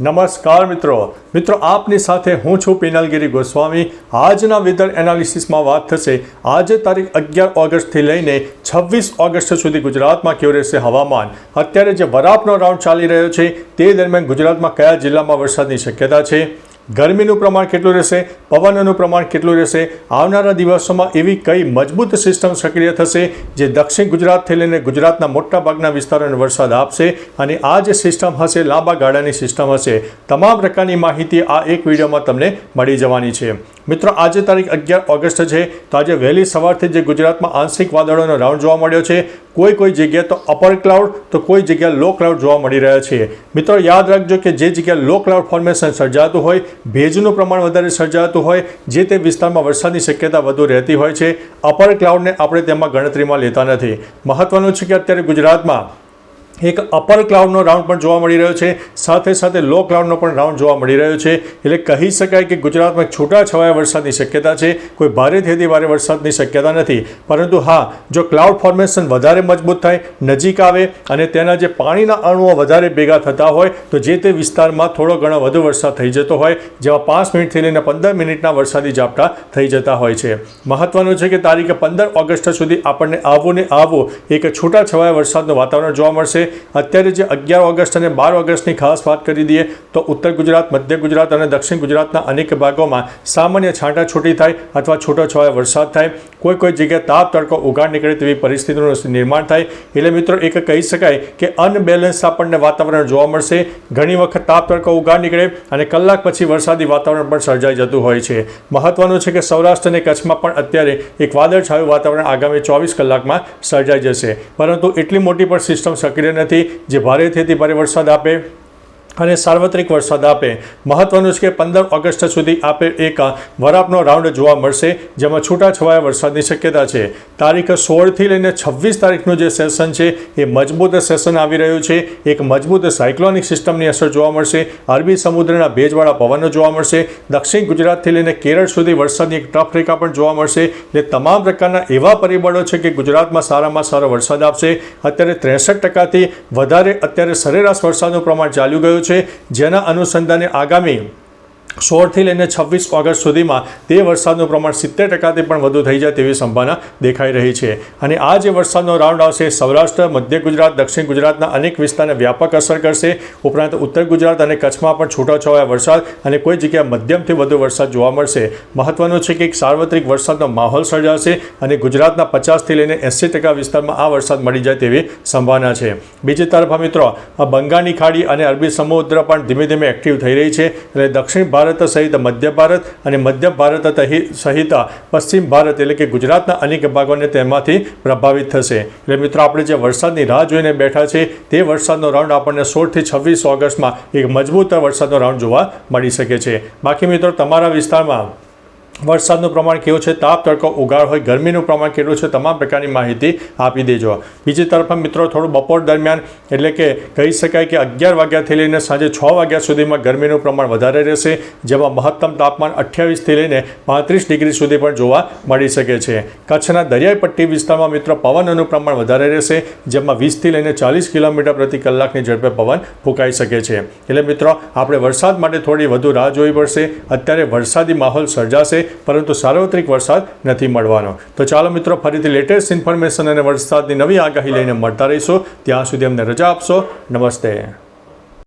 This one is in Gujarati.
નમસ્કાર મિત્રો. મિત્રો, આપની સાથે હું છું પિનલગીરી ગોસ્વામી. આજના વેધર એનાલિસિસમાં વાત થશે. આજે તારીખ અગિયાર ઓગસ્ટથી લઈને છવ્વીસ ઓગસ્ટ સુધી ગુજરાતમાં કેવું રહેશે હવામાન? અત્યારે જે વરાપનો રાઉન્ડ ચાલી રહ્યો છે, તે દરમિયાન ગુજરાતમાં કયા જિલ્લામાં વરસાદની શક્યતા છે? ગરમીનું પ્રમાણ કેટલું રહેશે? પવનનું પ્રમાણ કેટલું રહેશે? આવનારા દિવસોમાં એવી કઈ મજબૂત સિસ્ટમ સક્રિય થશે જે દક્ષિણ ગુજરાતથી લઈને ગુજરાતના મોટા ભાગના વિસ્તારોને વરસાદ આપશે અને આ જે સિસ્ટમ હશે, લાંબા ગાળાની સિસ્ટમ હશે, તમામ પ્રકારની માહિતી આ એક વિડીયોમાં તમને મળી જવાની છે. મિત્રો, આજે તારીખ અગિયાર ઓગસ્ટ છે, તો આજે વહેલી સવારથી જે ગુજરાતમાં આંશિક વાદળોનો રાઉન્ડ જોવા મળ્યો છે, કોઈ કોઈ જગ્યાએ તો અપર ક્લાઉડ તો કોઈ જગ્યાએ લો ક્લાઉડ જોવા મળી રહ્યા છે. મિત્રો, યાદ રાખજો કે જે જગ્યાએ લો ક્લાઉડ ફોર્મેશન સર્જાતું હોય, ભેજનું પ્રમાણ વધારે સર્જાતું હોય, જે તે વિસ્તારમાં વરસાદની શક્યતા વધુ રહેતી હોય છે, અપર ક્લાઉડને આપણે તેમાં ગણતરીમાં લેતા નથી. મહત્વનું છે કે અત્યારે ગુજરાતમાં એક અપર ક્લાઉડનો રાઉન્ડ પણ જોવા મળી રહ્યો છે. સાથે સાથે લો ક્લાઉડનો પણ રાઉન્ડ જોવા મળી રહ્યો છે. એટલે કહી શકાય કે ગુજરાતમાં છૂટાછવાયા વરસાદની શક્યતા છે. કોઈ ભારેથી ભારે વરસાદની શક્યતા નથી. પરંતુ હા, જો ક્લાઉડ ફોર્મેશન વધારે મજબૂત થાય, નજીક આવે અને તેના જે પાણીના અણુઓ વધારે ભેગા થતા હોય, તો જે તે વિસ્તારમાં થોડો ઘણો વધુ વરસાદ થઈ જતો હોય, જેમાં પાંચ મિનિટથી લઈને પંદર મિનિટના વરસાદી ઝાપટા થઈ જતા હોય છે. મહત્વનું છે કે તારીખે પંદર ઓગસ્ટ સુધી આપણને આવું ને આવું એક છૂટાછવાયા વરસાદનું વાતાવરણ જોવા મળશે. અત્યારે જે અગિયાર ઓગસ્ટ અને બાર ઓગસ્ટની ખાસ વાત કરી દઈએ તો ઉત્તર ગુજરાત, મધ્ય ગુજરાત અને દક્ષિણ ગુજરાતના અનેક ભાગોમાં સામાન્ય છાંટાછૂટી થાય અથવા છૂટોછવાયો વરસાદ થાય. કોઈ કોઈ જગ્યાએ તાપ, તડકો ઉગાડ નીકળે તેવી પરિસ્થિતિનું નિર્માણ થાય. એટલે મિત્રો એક કહી શકાય કે અનબેલેન્સ આપણને વાતાવરણ જોવા મળશે. ઘણી વખત તાપ, તડકો ઉઘાડ નીકળે અને કલાક પછી વરસાદી વાતાવરણ પણ સર્જાઈ જતું હોય છે. મહત્વનું છે કે સૌરાષ્ટ્ર અને કચ્છમાં પણ અત્યારે એક વાદળછાયું વાતાવરણ આગામી ચોવીસ કલાકમાં સર્જાઈ જશે. પરંતુ એટલી મોટી પણ સિસ્ટમ સક્રિય નથી. જે ભારેથી ભારે વરસાદ આપે અને સાર્વત્રિક વરસાદ આપે. મહત્વનું છે કે પંદર ઓગસ્ટ સુધી આપે એક વરાપનો રાઉન્ડ જોવા મળશે, જેમાં છૂટાછવાયા વરસાદની શક્યતા છે. તારીખ સોળથી લઈને છવ્વીસ તારીખનું જે સેશન છે, એ મજબૂત સેશન આવી રહ્યું છે. એક મજબૂત સાયક્લોનિક સિસ્ટમની અસર જોવા મળશે. અરબી સમુદ્રના ભેજવાળા પવનો જોવા મળશે. દક્ષિણ ગુજરાતથી લઈને કેરળ સુધી વરસાદની એક ટફ રેખા પણ જોવા મળશે. એટલે તમામ પ્રકારના એવા પરિબળો છે કે ગુજરાતમાં સારામાં સારો વરસાદ આપશે. અત્યારે ત્રેસઠ ટકાથી વધારે અત્યારે સરેરાશ વરસાદનું પ્રમાણ ચાલ્યું ગયું છે. જેના અનુસંધાને આગામી સોળથી લઈને છવ્વીસ ઓગસ્ટ સુધીમાં તે વરસાદનું પ્રમાણ સિત્તેર ટકાથી પણ વધુ થઈ જાય તેવી સંભાવના દેખાઈ રહી છે. અને આ જે વરસાદનો રાઉન્ડ આવશે, સૌરાષ્ટ્ર, મધ્ય ગુજરાત, દક્ષિણ ગુજરાતના અનેક વિસ્તારને વ્યાપક અસર કરશે. ઉપરાંત ઉત્તર ગુજરાત અને કચ્છમાં પણ છૂટોછવાયા વરસાદ અને કોઈ જગ્યાએ મધ્યમથી વધુ વરસાદ જોવા મળશે. મહત્વનું છે કે એક સાર્વત્રિક વરસાદનો માહોલ સર્જાશે અને ગુજરાતના પચાસથી લઈને એંસી ટકા વિસ્તારમાં આ વરસાદ મળી જાય તેવી સંભાવના છે. બીજી તરફ મિત્રો, આ બંગાળની ખાડી અને અરબી સમુદ્ર પણ ધીમે ધીમે એક્ટિવ થઈ રહી છે એટલે દક્ષિણ ભારત સહિત મધ્ય ભારત અને મધ્ય ભારત સહિત પશ્ચિમ ભારત એટલે કે ગુજરાતના અનેક ભાગોને તેમાંથી પ્રભાવિત થશે. એટલે મિત્રો, આપણે જે વરસાદની રાહ જોઈને બેઠા છે તે વરસાદનો રાઉન્ડ આપણને સોળથી છવ્વીસ ઓગસ્ટમાં એક મજબૂત વરસાદનો રાઉન્ડ જોવા મળી શકે છે. બાકી મિત્રો, તમારા વિસ્તારમાં વરસાદનું પ્રમાણ કેવું છે? તાપ, તડકો, ઉગાડ હોય, ગરમીનું પ્રમાણ કેટલું છે? તમામ પ્રકારની માહિતી આપી દેજો. બીજી તરફ મિત્રો, થોડું બપોર દરમિયાન એટલે કે કહી શકાય કે અગિયાર વાગ્યાથી લઈને સાંજે છ વાગ્યા સુધીમાં ગરમીનું પ્રમાણ વધારે રહેશે, જેમાં મહત્તમ તાપમાન અઠ્યાવીસથી લઈને પાંત્રીસ ડિગ્રી સુધી પણ જોવા મળી શકે છે. કચ્છના દરિયાઈ પટ્ટી વિસ્તારમાં મિત્રો, પવનનું પ્રમાણ વધારે રહેશે, જેમાં વીસથી લઈને ચાલીસ કિલોમીટર પ્રતિ કલાકની ઝડપે પવન ફૂંકાઈ શકે છે. એટલે મિત્રો, આપણે વરસાદ માટે થોડી વધુ રાહ જોવી પડશે. અત્યારે વરસાદી માહોલ સર્જાશે પરંતુ સાર્વત્રિક વરસાદ નથી મળવાનો. તો ચાલો મિત્રો, ફરીથી લેટેસ્ટ ઇન્ફોર્મેશન અને વરસાદની નવી આગાહી લઈને મળતા રહીશું. ત્યાં સુધી અમને રજા આપશો. નમસ્તે.